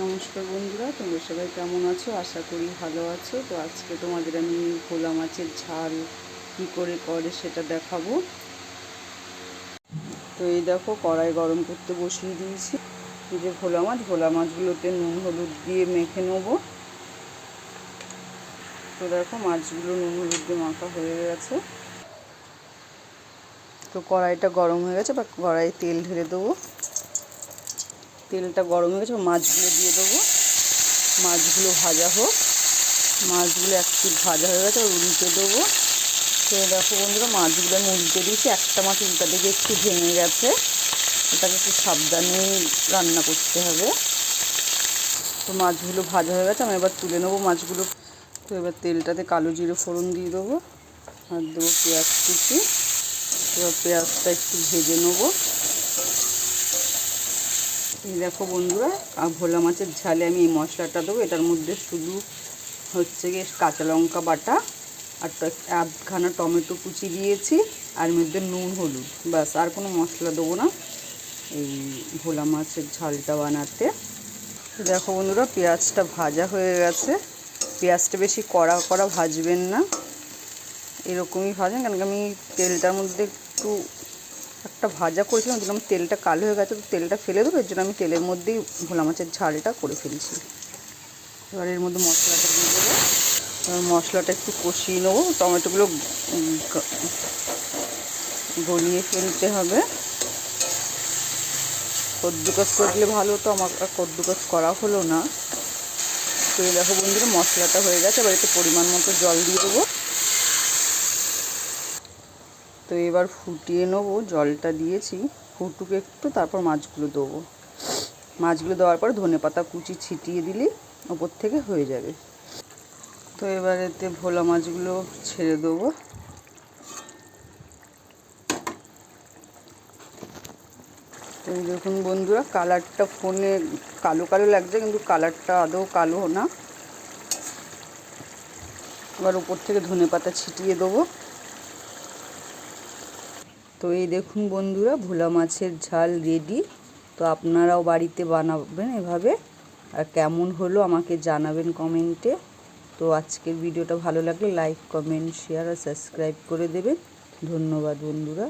নমস্কার বন্ধুরা, তোমরা সবাই কেমন আছো? আশা করি ভালো আছো। তো আজকে তোমাদের আমি ভোলা মাছের ঝাল কী করে করে সেটা দেখাবো। তো এই দেখো, কড়াই গরম করতে বসিয়ে দিয়েছি। এই যে ভোলা মাছ, ভোলা মাছগুলোতে নুন, হলুদ দিয়ে মেখে নেব। তো দেখো, মাছগুলো নুন, হলুদ দিয়ে মাখা হয়ে গেছে। তো কড়াইটা গরম হয়ে গেছে বা কড়াই তেল ঢেলে দেবো। তেলটা গরম হয়ে গেছে মাছগুলো দিয়ে দেবো। মাছগুলো ভাজা হোক। মাছগুলো এক পিট ভাজা হয়ে গেছে উল্টে দেবো। তো দেখো বন্ধুরা, মাছগুলো আমি উল্টে দিয়েছি। একটা মাছ উল্টা দিকে একটু ভেঙে গেছে। এটাকে একটু সাবধানে রান্না করতে হবে। তো মাছগুলো ভাজা হয়ে গেছে, আমি এবার তুলে নেব মাছগুলো। তো এবার তেলটাতে কালো জিরে ফোড়ন দিয়ে দেবো, আর দেবো পেঁয়াজ কুচি। এবার পেঁয়াজটা একটু ভেজে নেব। এই দেখো বন্ধুরা ভোলা মাছের ঝালে আমি এই মশলাটা দেবো। এটার মধ্যে শুধু হচ্ছে গিয়ে কাঁচা লঙ্কা বাটা আর আধখানা টমেটো কুচি দিয়েছি, আর মধ্যে নুন, হলুদ। ব্যাস, আর কোনো মশলা দেবো না এই ভোলা মাছের ঝালটা বানাতে। দেখো বন্ধুরা, পেঁয়াজটা ভাজা হয়ে গেছে। পেঁয়াজটা বেশি কড়া কড়া ভাজবেন না। এরকমই ভাজেন কারণ আমি তেলটার মধ্যে একটু একটা ভাজা করেছিলাম, দেখলাম তেলটা কালো হয়ে গেছে, তো তেলটা ফেলে দেবো, এর জন্য আমি তেলের মধ্যেই ভোলা মাছের ঝালটা করে ফেলছি। এবার এর মধ্যে মশলাটা দিয়ে দেবো। মশলাটা একটু কষিয়ে নেব, টমেটোগুলো গলিয়ে ফেলতে হবে। কদ্দুকাস করে দিলে ভালো হতো, আমার কদ্দুকাস করা হলো না। তো দেখো বন্ধুরা, মশলাটা হয়ে গেছে, এবার একটু পরিমাণ মতো জল দিয়ে দেবো। তো এবার ফুটিয়ে নেব, জলটা দিয়েছি। ফুটুক একটু, তারপর মাছগুলো দেবো। মাছগুলো দেওয়ার পর ধনে পাতা কুচি ছিটিয়ে দিলেই ওপর থেকে হয়ে যাবে। তো এবার এতে ভোলা মাছগুলো ছেড়ে দেবো। তো দেখুন বন্ধুরা, কালারটা ফোনে কালো কালো লাগছে, কিন্তু কালারটা আদৌ কালো না। এবার উপর থেকে ধনে পাতা ছিটিয়ে দেবো। তো এই দেখুন বন্ধুরা, ভোলা মাছের ঝাল রেডি তো আপনারাও বাড়িতে বানাবেন এভাবে। আর কেমন হলো আমাকে জানাবেন কমেন্টে তো আজকের ভিডিওটা ভালো লাগলে লাইক কমেন্ট শেয়ার আর সাবস্ক্রাইব করে দেবেন। ধন্যবাদ বন্ধুরা।